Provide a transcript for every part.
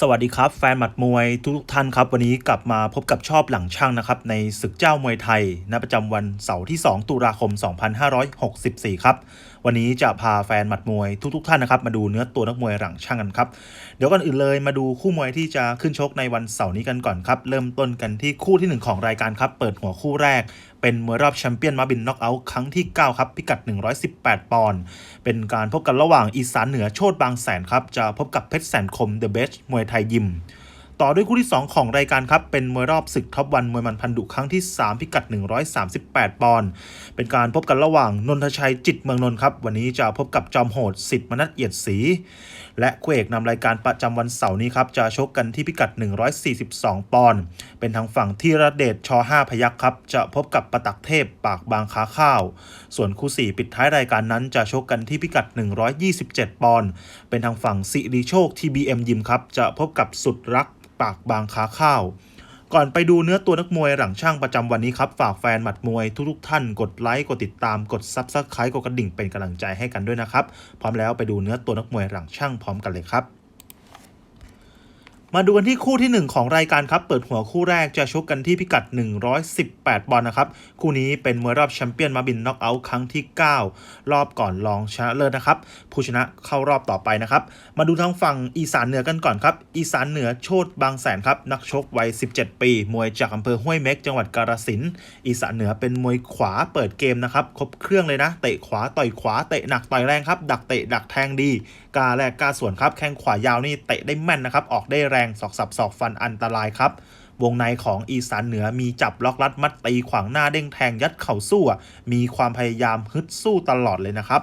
สวัสดีครับ แฟนหมัดมวยทุกท่านครับ วันนี้กลับมาพบกับชอบหลังช่างนะครับ ในศึกเจ้ามวยไทยณประจำวันเสาร์ที่ 2 ตุลาคม 2564 ครับ วันนี้จะพาแฟนหมัดมวยทุกๆท่านนะครับมาดูเนื้อตัวนักมวยหลังช่างกันครับ เดี๋ยวก่อนอื่นเลยมาดูคู่มวยที่จะขึ้นชกในวันเสาร์นี้กันก่อนครับ เริ่มต้นกันที่คู่ที่ 1 ของรายการครับ เปิดหัวคู่แรก เป็นมวยรอบแชมเปี้ยนมาบินน็อกเอาท์ครั้งที่ 9 ครับ พิกัด 118 ปอนด์เป็นการพบกันระหว่างอีสานเหนือโชดบางแสนครับจะพบกับเพชรแสนคมเดอะเบสมวยไทยยิม ต่อด้วยคู่ที่ 2 ของรายการครับ เป็นมวยรอบศึกท็อปวันมวยมันพันดุครั้งที่ 3 พิกัด 138 ปอนด์เป็นการพบกันระหว่างนนทชัยจิตเมืองนนท์ครับ วันนี้จะพบกับจอมโหดสิทธิ์มนัทเอียดศรี และคู่เอกนำรายการประจำวันเสาร์นี้ครับจะชกกันที่พิกัด 142 ปอนด์เป็นทางฝั่งที่ระเดชช5พยักครับจะพบกับประตักเทพปากบางขาข้าว ส่วนคู่ 4 ปิดท้ายรายการนั้นจะชกกันที่พิกัด 127 ปอนด์เป็นทางฝั่งสิริโชค TBM ยิมครับจะพบกับสุดรักปากบางขาข้าว ก่อนไปดูเนื้อตัวนักมวยหลังช่างประจำวันนี้ครับ ฝากแฟนหมัดมวยทุกๆท่านกดไลค์กดติดตามกดซับสไครต์กดกระดิ่งเป็นกำลังใจให้กันด้วยนะครับ พร้อมแล้วไปดูเนื้อตัวนักมวยหลังช่างพร้อมกันเลยครับ มาดูกันที่คู่ที่ 1 ของรายการครับ เปิดหัวคู่แรกจะชกกันที่พิกัด 118บอลนะครับ คู่นี้เป็นมวยรอบแชมเปี้ยนมาบินน็อกเอาท์ครั้งที่ 9 รอบก่อนรองชนะเลิศนะครับ ผู้ชนะเข้ารอบต่อไปนะครับ มาดูทางฝั่งอีสานเหนือกันก่อนครับ อีสานเหนือโชดบางแสนครับ นักชกวัย 17 ปี มวยจากอำเภอห้วยเม็กจังหวัดกาฬสินธุ์อีสานเหนือเป็นมวยขวาเปิดเกมนะครับ ครบเครื่องเลยนะ เตะขวาต่อยขวาเตะหนักต่อยแรงครับ ดักเตะดักแทงดี กาแลกกาส่วนครับ แข้งขวายาวนี่เตะได้แม่นนะครับ ออกได้แรงสอกสับสอกฟันอันตรายครับ วงในของอีสานเหนือมีจับล็อกลัดมัดตีขวางหน้าเด้งแทงยัดเข่าสู้มีความพยายามฮึดสู้ตลอดเลยนะครับ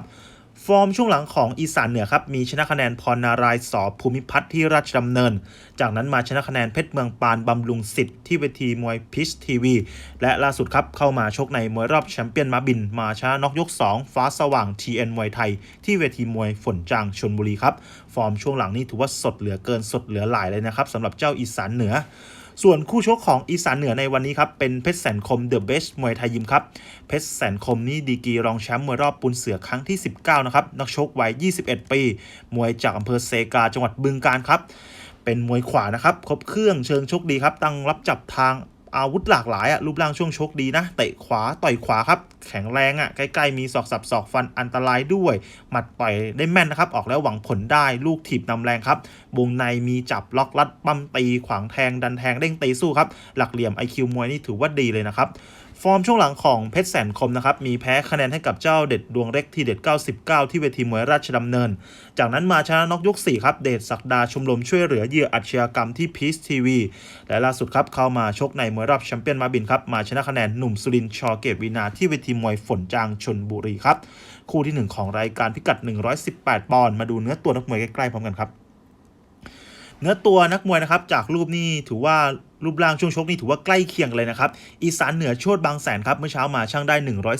ฟอร์มช่วงหลังของอีสานเหนือครับ มีชนะคะแนนพรนารายสอภูมิพัฒน์ที่ราชดำเนิน จากนั้นมาชนะคะแนนเพชรเมืองปานบำรุงสิทธิ์ที่เวทีมวยพิชทีวี และล่าสุดครับเข้ามาชกในมวยรอบแชมเปี้ยนมาบิน มาชนะนอกยก 2 ฟ้าสว่าง TN มวยไทย ที่เวทีมวยฝนจางชนบุรีครับ ฟอร์มช่วงหลังนี่ถือว่าสดเหลือเกินสดเหลือหลายเลยนะครับสำหรับเจ้าอีสานเหนือ ส่วนคู่ชกของอีสานเหนือในวันนี้ครับ เป็นเพชรแสนคมเดอะเบสมวยไทยยิมครับ เพชรแสนคมนี่ดีกีรองแชมป์มวยรอบปุนเสือครั้งที่ 19 นะครับ นักชกวัย 21 ปี มวยจากอำเภอเซกาจังหวัดบึงกาฬครับ เป็นมวยขวานะครับ ครบเครื่องเชิงชกดีครับ ตั้งรับจับทาง อาวุธหลากหลายอะรูปร่างช่วงชกดีนะเตะขวาต่อยขวาครับ แข็งแรงอะใกล้ๆมีศอกสับศอกฟันอันตรายด้วย หมัดต่อยได้แม่นนะครับ ออกแล้วหวังผลได้ลูกถีบนำแรงครับวงในมีจับล็อกลัดปั้มตี ขวางแทงดันแทงเด้งตีสู้ครับ หลักเหลี่ยม IQ มวยนี่ถือว่าดีเลยนะครับ ฟอร์มช่วงหลังของเพชรแสนคมนะครับ มีแพ้คะแนนให้กับเจ้าเด็ดดวงเล็กทีเด็ด 99 ที่เวทีมวยราชดำเนิน จากนั้นมาชนะนกยก 4 ครับ เดชศักดาชมรมช่วยเหลือเหยื่ออาชญากรรมที่พีซทีวี และล่าสุดครับ เข้ามาชกในมวยรอบแชมเปี้ยนมาบินครับ มาชนะคะแนนหนุ่มสุรินทร์ชอเกตวินาที่เวทีมวยฝนจางชนบุรีครับ คู่ที่ 1 ของรายการพิกัด 118 ปอนด์ มาดูเนื้อตัวนักมวยใกล้ๆพร้อมกันครับ เนื้อตัวนักมวยนะครับจากรูปนี่ถือว่า รูปร่างช่วงชกนี่ถือว่าใกล้เคียงเลยนะครับ อีสานเหนือโชดบางแสนครับ เมื่อเช้ามาช่างได้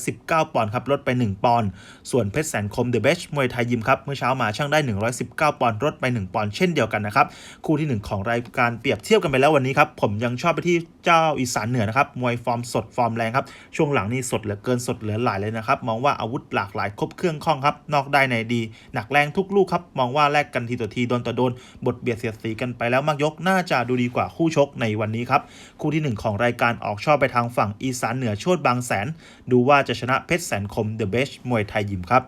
119 ปอนด์ครับ ลดไป 1 ปอนด์ ส่วนเพชรแสนคมเดอะเบชมวยไทยยิมครับ เมื่อเช้ามาช่างได้ 119 ปอนด์ ลดไป 1 ปอนด์เช่นเดียวกันนะครับ คู่ที่ 1 ของรายการเปรียบเทียบกันไปแล้ววันนี้ครับ ผมยังชอบไปที่เจ้าอีสานเหนือนะครับ มวยฟอร์มสดฟอร์มแรงครับ ช่วงหลังนี่สดเหลือเกินสดเหลือหลายเลยนะครับ มองว่าอาวุธหลากหลายครบเครื่องคล่องครับ นอกได้ในดี หนักแรงทุกลูกครับ มองว่าแลกกันทีต่อทีโดนต่อโดน บทเบียดเสียดสีกันไปแล้วมากยก น่าจะดูดีกว่าคู่ชกในวันนี้ครับ คู่ที่ 1 ของรายการออกชอบไปทางฝั่งอีสานเหนือโชดบางแสน ดูว่าจะชนะเพชรแสนคมเดอะเบสมวยไทยยิมครับ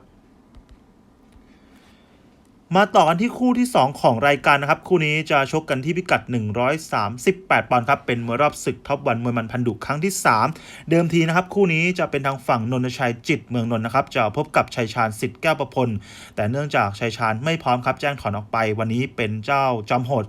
มาต่อกันที่คู่ที่ 2 ของรายการนะครับ คู่นี้จะชกกันที่พิกัด 138 ปอนด์ครับ เป็นมวยรอบศึกท็อปวันมวยมันพันดุครั้งที่ 3 เดิมทีนะครับ คู่นี้จะเป็นทางฝั่งนนทชัยจิตเมืองนนท์นะครับ จะพบกับชัยชาญสิทธิ์แก้วประพล แต่เนื่องจากชัยชาญไม่พร้อมครับแจ้งถอนออกไป วันนี้เป็นเจ้าจอมโหด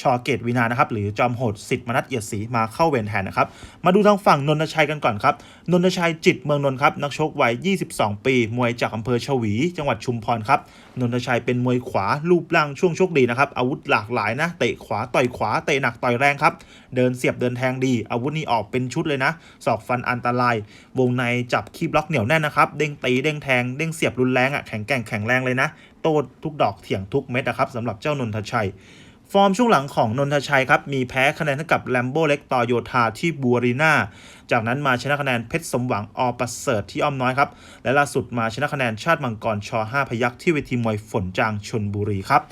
ชอเกตวินานะครับหรือจอมโหดสิทธิ์มนัทเอียดศรีมาเข้าเวรแทนนะครับมาดูทางฝั่งนนทชัยกันก่อนครับนนทชัยจิตเมืองนนท์ครับนักชกวัย 22 ปี มวยจากอำเภอชวี จังหวัดชุมพรครับนนทชัยเป็นมวยขวารูปร่างช่วงโชคดีนะครับอาวุธหลากหลายนะเตะขวาต่อยขวาเตะหนักต่อยแรงครับเดินเสียบเดินแทงดี อาวุธนี้ออกเป็นชุดเลยนะศอกฟันอันตราย วงในจับคีบล็อกเหนียวแน่นนะครับเด้งตีเด้งแทงเด้งเสียบรุนแรงอะแข็งแกร่งแข็งแรงเลยนะโต้ทุกดอกเถียงทุกเม็ดนะครับสำหรับเจ้านนทชัย ฟอร์มช่วงหลังของนนทชัยครับ มีแพ้คะแนนเท่ากับแลมโบเล็กต่อโยธาที่บัวรีนาจากนั้นมาชนะคะแนนเพชรสมหวังอประเสริฐที่อ้อมน้อยครับ และล่าสุดมาชนะคะแนนชาติมังกรชอ5พยักที่เวทีมวยฝนจางชนบุรีครับ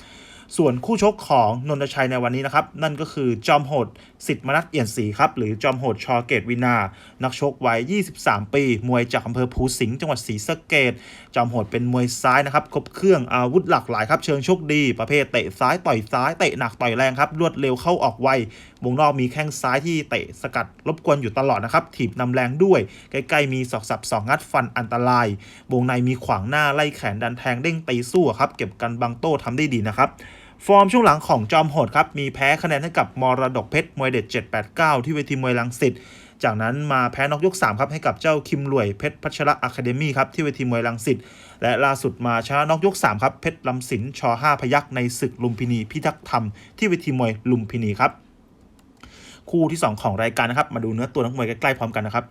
ส่วนคู่ชกของนนทชัยในวันนี้นะครับ นั่นก็คือจอมโหดสิทธิ์มนัสเอี่ยนศรีครับ หรือจอมโหดชอเกตวินา นักชกวัย 23 ปี มวยจากอำเภอภูสิงห์จังหวัดศรีสะเกดจอมโหดเป็นมวยซ้ายนะครับ ครบเครื่องอาวุธหลากหลายครับ เชิงโชคดี ประเภทเตะซ้ายต่อยซ้ายเตะหนักต่อยแรงครับ รวดเร็วเข้าออกไววงนอกมีแข้งซ้ายที่เตะสกัดรบกวนอยู่ตลอดนะครับ ถีบนำแรงด้วย ใกล้ๆมีศอกสับสองงัดฟันอันตราย วงในมีขวางหน้าไล่แขนดันแทงเด้งตีสู้ครับ เก็บกันบังโต้ทำได้ดีนะครับฟอร์มช่วงหลังของจอมโหดครับ มีแพ้คะแนนให้กับมรดกเพชรมวยเด็ด 789 ที่เวทีมวยลังสิตจากนั้นมาแพ้นอกยก 3 ครับ ให้กับเจ้าคิมหลวยเพชรพัชระอะคาเดมี่ครับที่เวทีมวยลังสิตและล่าสุดมาชนะนอกยก 3 ครับเพชรลำสินช5พยักในศึกลุมพินีพิทักษ์ธรรมที่เวทีมวยลุมพินีครับ คู่ที่ 2 ของรายการนะครับ มาดูเนื้อตัวนักมวยใกล้ๆพร้อมกันนะครับ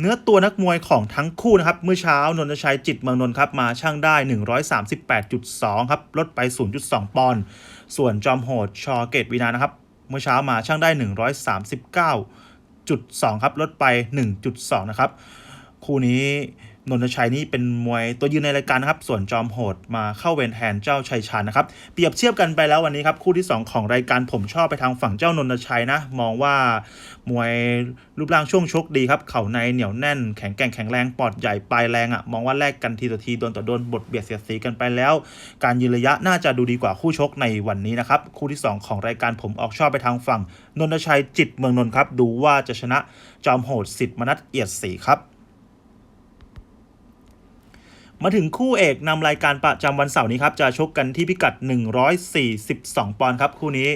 เนื้อตัวนักมวยของทั้งคู่นะครับ เมื่อเช้านนทชัยจิตเมืองนนท์ครับมาช่างได้ 138.2 ครับ ลดไป 0.2 ปอนด์ส่วนจอมโหดชอเกตวินานะครับ เมื่อเช้ามาช่างได้ 139.2 ครับ ลดไป 1.2 นะครับ คู่นี้ นนทชัยนี่เป็นมวยตัวยืนในรายการนะครับ ส่วนจอมโหดมาเข้าเวรแทนเจ้าชัยชาญนะครับ เปรียบเทียบกันไปแล้ววันนี้ครับ คู่ที่ 2 ของรายการผมชอบไปทางฝั่งเจ้านนทชัยนะ มองว่ามวยรูปร่างช่วงชกดีครับ เข่าในเหนียวแน่นแข็งแกร่งแข็งแรงปอดใหญ่ปลายแรงอะ่ะ มองว่าแลกกันทีต่อทีโดนต่อโดนบทเบียดเสียดสีกันไปแล้ว การยืนระยะน่าจะดูดีกว่าคู่ชกในวันนี้นะครับ คู่ที่ 2 ของรายการผมออกชอบไปทางฝั่งนนทชัยจิตเมืองนนท์ครับ ดูว่าจะชนะจอมโหดสิทธิ์มนัสเอียดศรีครับ มาถึงคู่เอกนำรายการประจำวันเสาร์นี้ครับจะชกกันที่พิกัด 142 ปอนด์ครับคู่นี้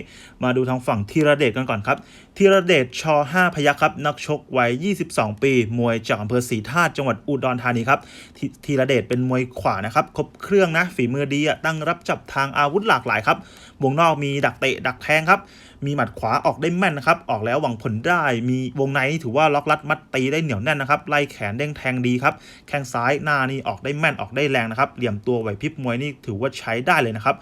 มาดูทางฝั่งธีรเดชกันก่อนครับ ธีรเดชช5พยัคครับ นักชกวัย 22 ปี มวยจากอำเภอศรีธาตุจังหวัดอุดรธานีครับธีรเดชเป็นมวยขวานะครับ ครบเครื่องนะ ฝีมือดีตั้งรับจับทางอาวุธหลากหลายครับวงนอกมีดักเตะดักแทงครับ มีหมัดขวาออกได้แม่นนะครับ ออกแล้วหวังผลได้ มีวงในถือว่าล็อกลัดมัดตีได้เหนียวแน่นนะครับ ไล่แขนเด้งแทงดีครับ แข้งซ้ายหน้านี่ออกได้แม่นออกได้แรงนะครับ เหลี่ยมตัวไหวพริบมวยนี่ถือว่าใช้ได้เลยนะครับ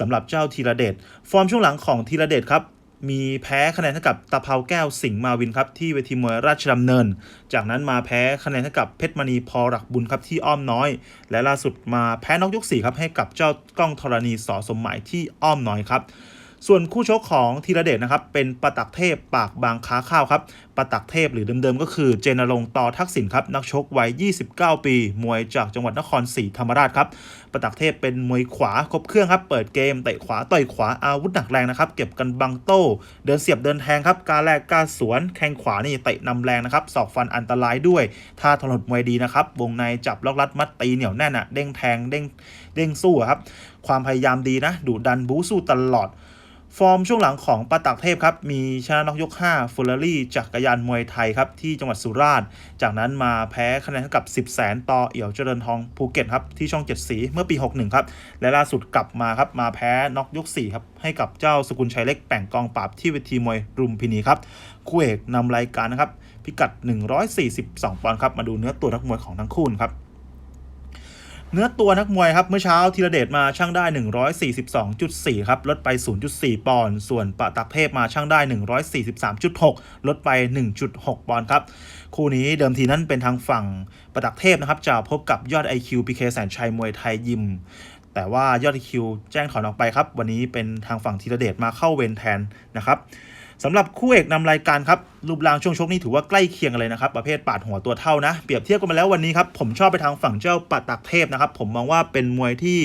สำหรับเจ้าธีรเดช ฟอร์มช่วงหลังของธีรเดชครับ มีแพ้คะแนนเท่ากับตะเภาแก้วสิงห์มาวินครับที่เวทีมวยราชดำเนิน จากนั้นมาแพ้คะแนนเท่ากับเพชรมณีพอหลักบุญครับที่อ้อมน้อย และล่าสุดมาแพ้นอกยก4ครับให้กับเจ้ากล้องธรณีสอสมหมายที่อ้อมน้อยครับ ส่วนคู่ชกของธีระเดชนะครับเป็นประตักเทพปากบางค้าข้าวครับประตักเทพหรือเดิมๆก็คือเจนรงต่อทักษิณครับนักชกวัย 29 ปี มวยจากจังหวัดนครศรีธรรมราชครับประตักเทพเป็นมวยขวาครบเครื่องครับเปิดเกมเตะขวาต่อยขวาอาวุธหนักแรงนะครับเก็บกันบังโต้ เดินเสียบเดินแทงครับการแรกการสวนแข้งขวานี่เตะนำแรงนะครับศอกฟันอันตรายด้วยท่าถนดมวยดีนะครับวงในจับล็อกลัดมัดตีเหนียวแน่นอะเด้งแทงเด้งเด้งสู้ครับความพยายามดีนะดุดันบู๊สู้ตลอด ฟอร์มช่วงหลังของปาตักเทพครับ มีชนะนอกยก 5ฟอร์รารี่จักรยานมวยไทยครับ ที่จังหวัดสุราษฎร์จากนั้นมาแพ้คะแนนให้กับ 10 แสนต่อเอี่ยวเจริญทองภูเก็ตครับ ที่ช่อง 7 สีเมื่อปี 61 ครับ และล่าสุดกลับมาครับ มาแพ้นอกยก 4 ครับ ให้กับเจ้าสกุลชัยเล็กแป่งกองปราบที่เวทีมวยรุมพินีครับคู่เอกนำรายการนะครับพิกัด 142 ปอนด์ครับมาดูเนื้อตัวนักมวยของทั้งคู่ครับ เนื้อตัวนักมวยครับเมื่อเช้าธีรเดชมาช่างได้ 142.4 ครับ ลดไป 0.4 ปอนด์ส่วนปะตักเทพมาช่างได้ 143.6 ลดไป 1.6 ปอนด์ครับ คู่นี้เดิมทีนั้นเป็นทางฝั่งปะตักเทพนะครับ จะพบกับยอด IQ PK แสนชัยมวยไทยยิม แต่ว่ายอด IQ แจ้งถอนออกไปครับ วันนี้เป็นทางฝั่งธีรเดชมาเข้าเวรแทนนะครับ สำหรับคู่เอกนำรายการครับรูปร่างช่วงชกนี่ถือว่าใกล้เคียงกันเลยนะครับประเภทปาดหัวตัวเท่านะ เปรียบเทียบกันมาแล้ววันนี้ครับผมชอบไปทางฝั่งเจ้าปัตตักเทพนะครับผมมองว่าเป็นมวยที่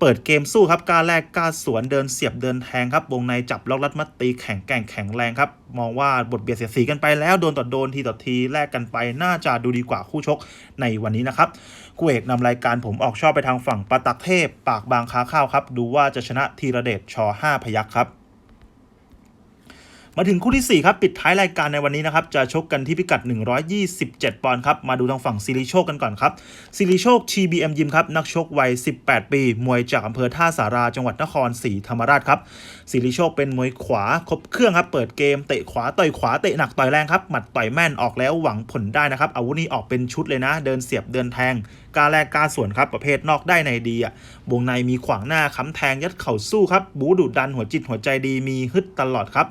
เปิดเกมสู้ครับกล้าแรกกล้าสวนเดินเสียบเดินแทงครับวงในจับล็อกลัดมัดตีแข็งแกร่งแข็งแรงครับมองว่าบทเบียดเสียดสีกันไปแล้วโดนต่อโดนทีต่อทีแลกกันไปน่าจะดูดีกว่าคู่ชกในวันนี้นะครับคู่เอกนำรายการผมออกชอบไปทางฝั่งปาตักเทพ ปากบางค้าข้าวครับดูว่าจะชนะธีระเดชช5พยัคฆ์ครับ มาถึงคู่ที่ 4 ครับ ปิดท้ายรายการในวันนี้นะครับ จะชกกันที่พิกัด 127 ปอนด์ครับ มาดูทางฝั่งซิริโชคกันก่อนครับซิริโชค TBM ยิมครับ นักชกวัย 18 ปี มวยจากอำเภอท่าสาราจังหวัดนครศรีธรรมราชครับซิริโชคเป็นมวยขวาครบเครื่องครับ เปิดเกมเตะขวาต่อยขวาเตะหนักต่อยแรงครับหมัดต่อยแม่นออกแล้วหวังผลได้นะครับอาวุธนี้ออกเป็นชุดเลยนะ เดินเสียบเดินแทงการแลกการส่วนครับประเภทนอกได้ในดีอะวงในมีขวางหน้าค้ำแทงยัดเข่าสู้ครับบูดุดันหัวจิตหัวใจดีมีฮึดตลอดครับ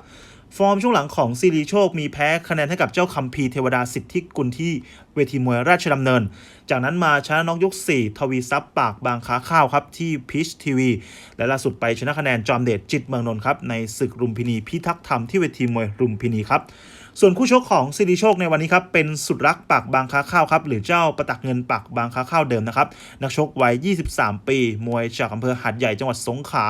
ฟอร์มช่วงหลังของซีรีโชคมีแพ้คะแนนให้กับเจ้าคัมพีเทวดาสิทธิกุลที่ เวทีมวยราชดำเนิน จากนั้นมาชนะน็อกยก 4 ทวีซับปากบางขาข้าวครับที่พิชทีวี และล่าสุดไปชนะคะแนนจอมเดชจิตเมืองนนท์ครับในศึกรุมพินีพิทักษ์ธรรมที่เวทีมวยรุมพินีครับส่วนคู่ชกของซิริโชคในวันนี้ครับเป็นสุดรักปากบางค้าข้าวครับหรือเจ้าประตักเงินปากบางค้าข้าวเดิมนะครับนักชกวัย 23 ปี มวยจากอำเภอหัดใหญ่จังหวัดสงขลา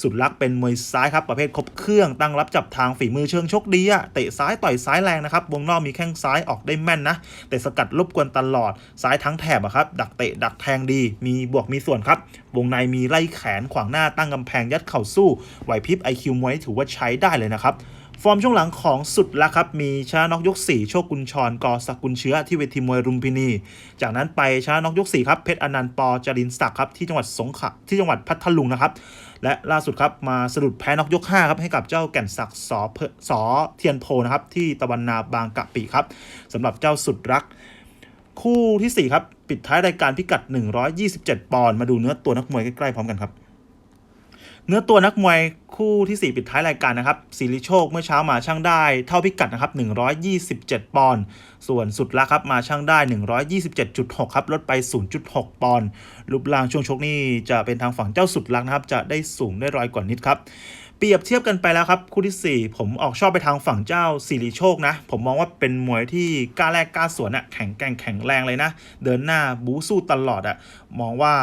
สุดรักเป็นมวยซ้ายครับประเภทครบเครื่องตั้งรับจับทางฝีมือเชิงชกดีอะเตะซ้ายต่อยซ้ายแรงนะครับวงนอกมีแข้งซ้ายออกได้แม่นนะแต่สกัดรบกวนตลอด ซ้ายทั้งแถบอะครับ ดักเตะดักแทงดี มีบวกมีส่วนครับ วงในมีไล่แขนขวางหน้าตั้งกำแพงยัดเข่าสู้ไหวพริบไอคิวมวยถือว่าใช้ได้เลยนะครับฟอร์มช่วงหลังของสุดละครับ มีชนะนอกยก 4 โชคกุลชรกอสกุลเชื้อที่เวทีมวยรุมพินี จากนั้นไปชนะนอกยก 4 ครับ เพชรอนันต์ปอจรินศักดิ์ครับที่จังหวัดสงขลาที่จังหวัดพัทลุงนะครับ และล่าสุดครับมาสะดุดแพ้นอกยก5ครับให้กับเจ้าแก่นศักดิ์สอเพสอเทียนโพนะครับที่ตะวันนาบางกะปิครับสำหรับเจ้าสุดรัก คู่ทีสี่ 4 ครับ ปิดท้ายรายการพิกัด 127 ปอนด์มาดูเนื้อตัวนักมวยใกล้ๆพร้อมกันครับ เนื้อตัวนักมวยคู่ที่ 4 ปิดท้ายรายการนะครับสิริโชคเมื่อเช้ามาช่างได้ เท่าพิกัดนะครับ127 ปอนด์ ส่วนสุดละครับมาช่างได้ 127.6 ครับ ลดไป 0.6 ปอนด์รูปร่างช่วงชกนี่จะเป็นทางฝั่งเจ้าสุดลักนะครับ จะได้สูงได้รอยกว่านิดครับ เปรียบเทียบกันไปแล้วครับ คู่ที่ 4 ผมออกชอบไปทางฝั่งเจ้าสิริโชคนะ ผมมองว่าเป็นมวยที่กล้าแลกกล้าสวนอะแข็งแกร่งแข็งแรงเลยนะ เดินหน้าบู๊สู้ตลอดอะมองว่า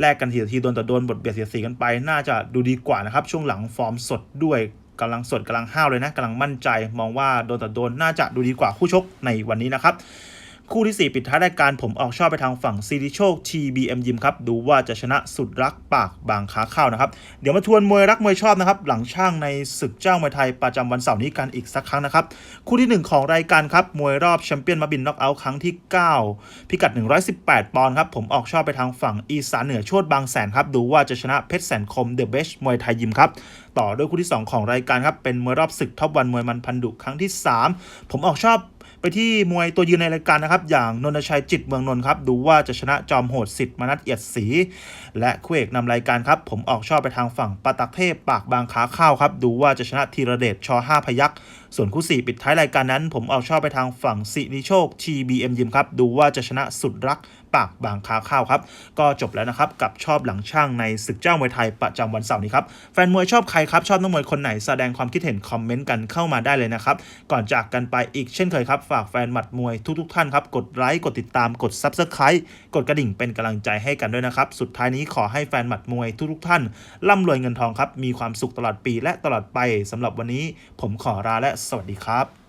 แลกกันทีละทีโดนต่อโดนบทเบียดเสียสีกันไป น่าจะดูดีกว่านะครับ ช่วงหลังฟอร์มสดด้วยกำลังสดกำลังห้าวเลยนะกำลังมั่นใจ มองว่าโดนต่อโดนน่าจะดูดีกว่าคู่ชกในวันนี้นะครับ คู่ที่ 4 ปิดท้ายรายการผมออกชอบไปทางฝั่งซีริโชค TBM ยิมครับ ดูว่าจะชนะสุดรักปากบางขาเข้านะครับ เดี๋ยวมาทวนมวยรักมวยชอบนะครับ หลังช่างในศึกเจ้ามวยไทยประจำวันเสาร์นี้กันอีกสักครั้งนะครับ คู่ที่ 1 ของรายการครับ มวยรอบแชมเปี้ยนมาบินน็อกเอาท์ครั้งที่ 9 พิกัด 118 ปอนด์ครับ ผมออกชอบไปทางฝั่งอีสานเหนือโชดบางแสนครับ ดูว่าจะชนะเพชรแสนคมเดอะเบสมวยไทยยิมครับต่อด้วยคู่ที่ 2 ของรายการครับ เป็นมวยรอบศึกท็อปวันมวยมันพันดุครั้งที่ 3 ผมออกชอบไปที่มวยตัวยืนในรายการนะครับ อย่างนนทชัยจิตเมืองนนท์ครับ ดูว่าจะชนะจอมโหดสิทธิ์มนัดเอียดศรีและคู่เอกนำรายการครับ ผมออกชอบไปทางฝั่งปาตักเทพปากบางขาข้าวครับ ดูว่าจะชนะธีรเดชช5พยักส่วนคู่ 4 ปิดท้ายรายการนั้น ผมออกชอบไปทางฝั่งสิริโชค TBM ยิมครับ ดูว่าจะชนะสุดรัก ปากบางขาข้าวครับ ก็จบแล้วนะครับกับชอบหลังช่างในศึกเจ้ามวยไทยประจำวันเสาร์นี้ครับ แฟนมวยชอบใครครับ ชอบนักมวยคนไหนแสดงความคิดเห็นคอมเมนต์กันเข้ามาได้เลยนะครับ ก่อนจากกันไปอีกเช่นเคยครับ ฝากแฟนหมัดมวยทุกๆท่านครับ กดไลค์กดติดตามกด Subscribe กดกระดิ่งเป็นกำลังใจให้กันด้วยนะครับสุดท้ายนี้ขอให้แฟนหมัดมวยทุกๆท่านร่ำรวยเงินทองครับมีความสุขตลอดปีและตลอดไปสำหรับวันนี้ ผมขอลาและสวัสดีครับ